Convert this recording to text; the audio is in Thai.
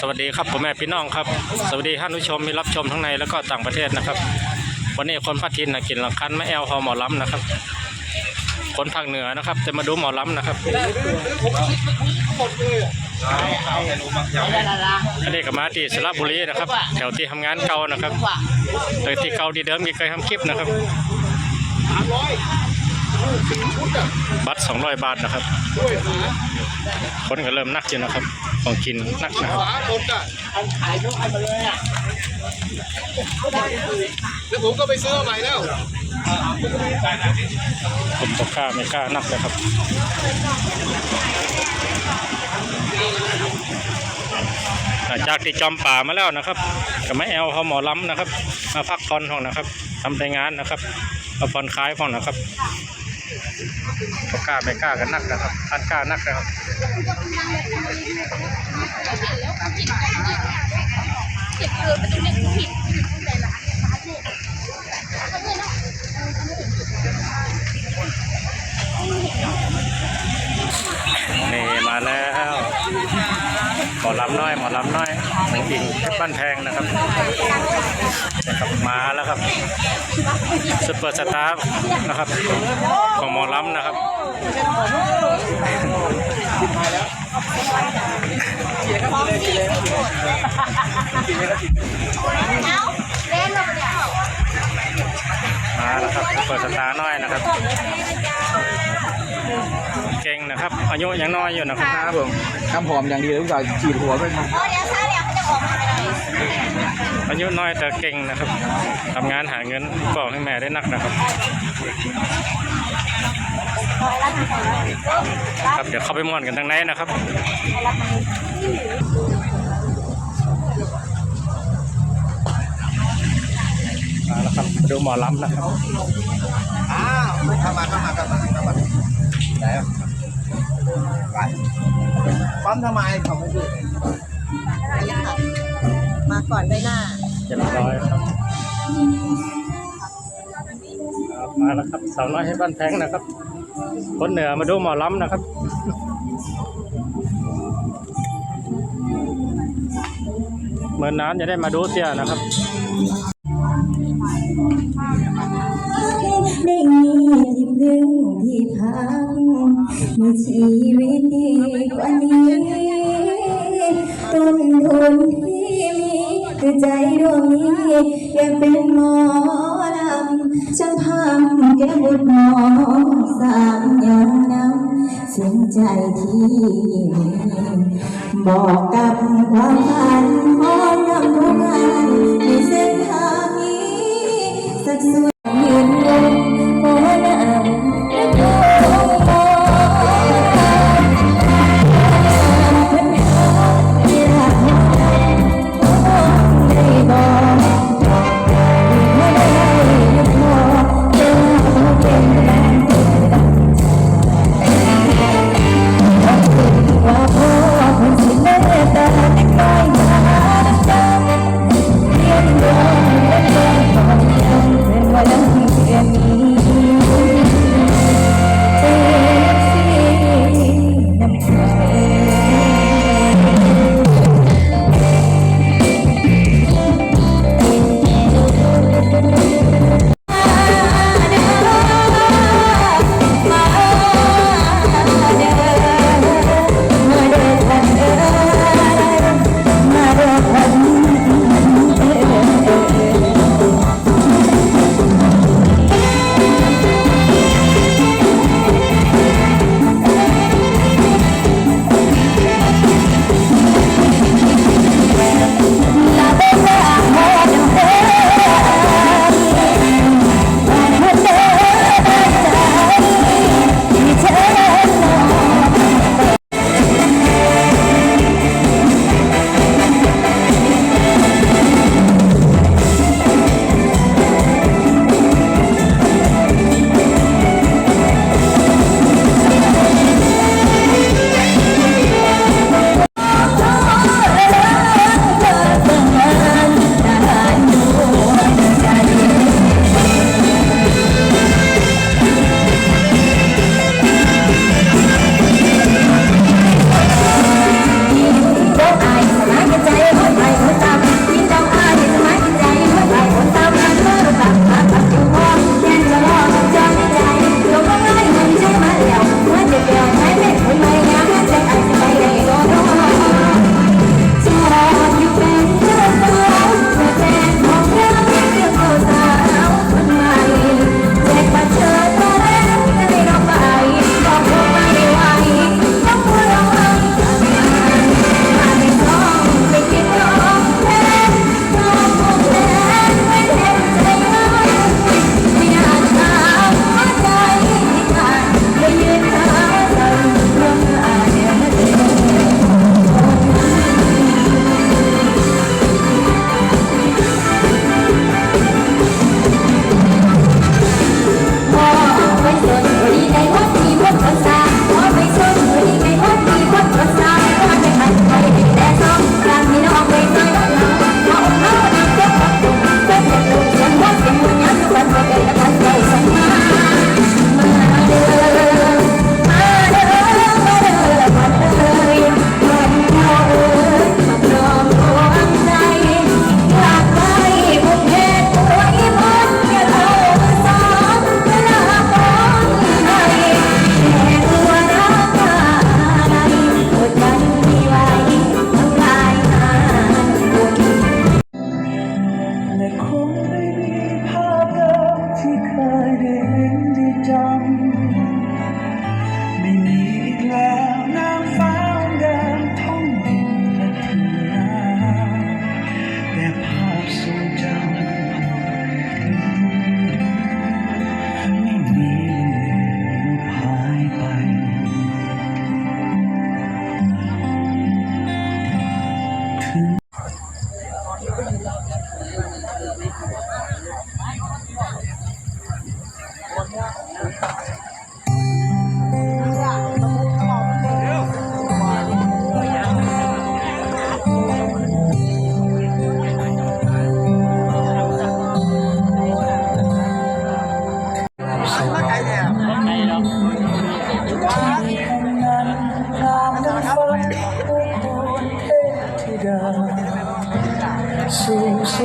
สวัสดีครับผมแม่พี่น้องครับ สวัสดีท่านผู้ชมมีรับชมทั้งในแล้วก็ต่างประเทศนะครับ วันนี้คนพัทินนะกินหลังคันไม่แอลฮอหมอล้ำนะครับ คนภาคเหนือนะครับจะมาดูหมอล้ำนะครับอันนี้ก็มาที่สระบุรีนะครับ แถวที่ทำงานเก่านะครับแต่ที่เก่าที่เดิมมีเคยทำคลิปนะครับบัตร200 บาทนะครับ คนก็เริ่มนักอยู่นะครับ ของกินนักนะครับแล้วผมก็ไปซื้อมาใหม่แล้วผมตกกล้าไม่กล้านักเลยครับหลังจากที่จอมป่ามาแล้วนะครับกับแม่แอลเขาหมอล้ำนะครับ มาพักผ่อนห้องนะครับทำไปงานนะครับมาผ่อนคลายห้องนะครับต ก็กล้าไม่กล้ากันนักนะครับท่านกล้านักนะครับนี่มาแล้ว มอลำน้อยหมอลำน้อยหนังอิงเพชรบ้านแพงนะครับนะครับมาแล้วครับซุปเปอร์สตาร์นะครับของหมอลำนะครับมาแล้วครับซุปเปอร์สตาร์น้อยนะครับ เก่งนะครับ อายุยังน้อยอยู่นะครับครับผมทำหอมอย่างดีเลยลูกสาวฉีดหัวไปมาเพราะเดี๋ยวถ้าเดี๋ยวเขาจะออกมาไม่ได้อายุน้อยแต่เก่งนะครับทำงานหาเงินบอกให้แม่ได้นักนะครับครับเดี๋ยวเข้าไปม่วนกันทางในนะครับมาแล้วครับมาดูหมอลำนะครับอ้าวเข้ามาเข้ามาเข้ามา ปั๊มทำไมเขาไม่ดูมาก่อนได้หน้าเรียบร้อยครับครับมาแล้วครับสาวน้อยให้บ้านแพงนะครับ คนเหนือมาดูหมอล้ำนะครับเมื่อนานจะได้มาดูเตี้ยนะครับได้มี ดึงที่พักมีชีวิตดีกว่านี้ ต้นทุนที่มีคือใจดวงนี้แกเป็นหมอลำฉันทำแกบุญหมอสามอย่างนำเสียงใจที่มีบอกกับความฝันมองนำทุกงานในเส้นทางนี้สักส่วน สู่ส